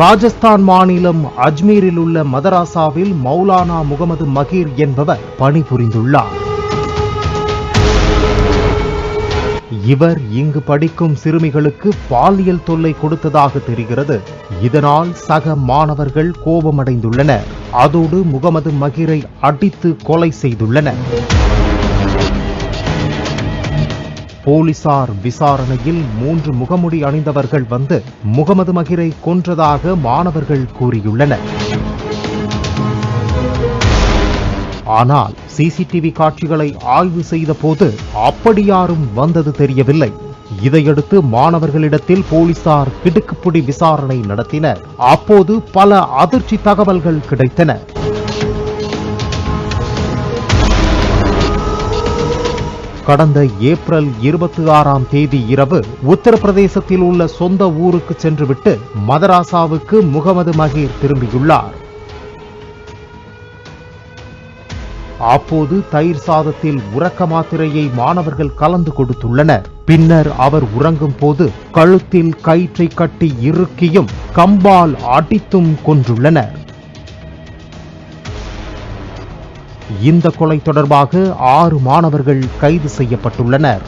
ராஜஸ்தான் மாநிலம் அஜ்மீரில் உள்ள மதராசாவில் மௌலானா முகமது மகீர் என்பவர் பணிபுரிந்துள்ளார். இவர் இங்கு படிக்கும் சிறுமிகளுக்கு பாலியல் தொல்லை கொடுத்ததாக தெரிகிறது. இதனால் சக மாணவர்கள் கோபமடைந்துள்ளனர். அதோடு முகமது மகீரை அடித்து கொலை செய்துள்ளனர். போலீசார் விசாரணையில் மூன்று முகமுடி அணிந்தவர்கள் வந்து முகமது மகிரை கொன்றதாக மாணவர்கள் கூறியுள்ளனர். ஆனால் சிசிடிவி காட்சிகளை ஆய்வு செய்த போது அப்படி யாரும் வந்தது தெரியவில்லை. இதையடுத்து மாணவர்களிடத்தில் போலீசார் கிடுக்குப்பிடி விசாரணை நடத்தினர். அப்போது பல அதிர்ச்சி தகவல்கள் கிடைத்தன. கடந்த ஏப்ரல் இருபத்தி ஆறாம் தேதி இரவு உத்தரப்பிரதேசத்தில் உள்ள சொந்த ஊருக்கு சென்றுவிட்டு மதராசாவுக்கு முகமது மகீர் திரும்பியுள்ளார். அப்போது தயிர் சாதத்தில் உறக்க மாத்திரையை மாணவர்கள் கலந்து கொடுத்துள்ளனர். பின்னர் அவர் உறங்கும் போது கழுத்தில் கயிற்றை கட்டி இறுக்கியும் கம்பால் அடித்தும் கொன்றுள்ளனர். இந்த கொலை தொடர்பாக ஆறு மாணவர்கள் கைது செய்யப்பட்டுள்ளனர்.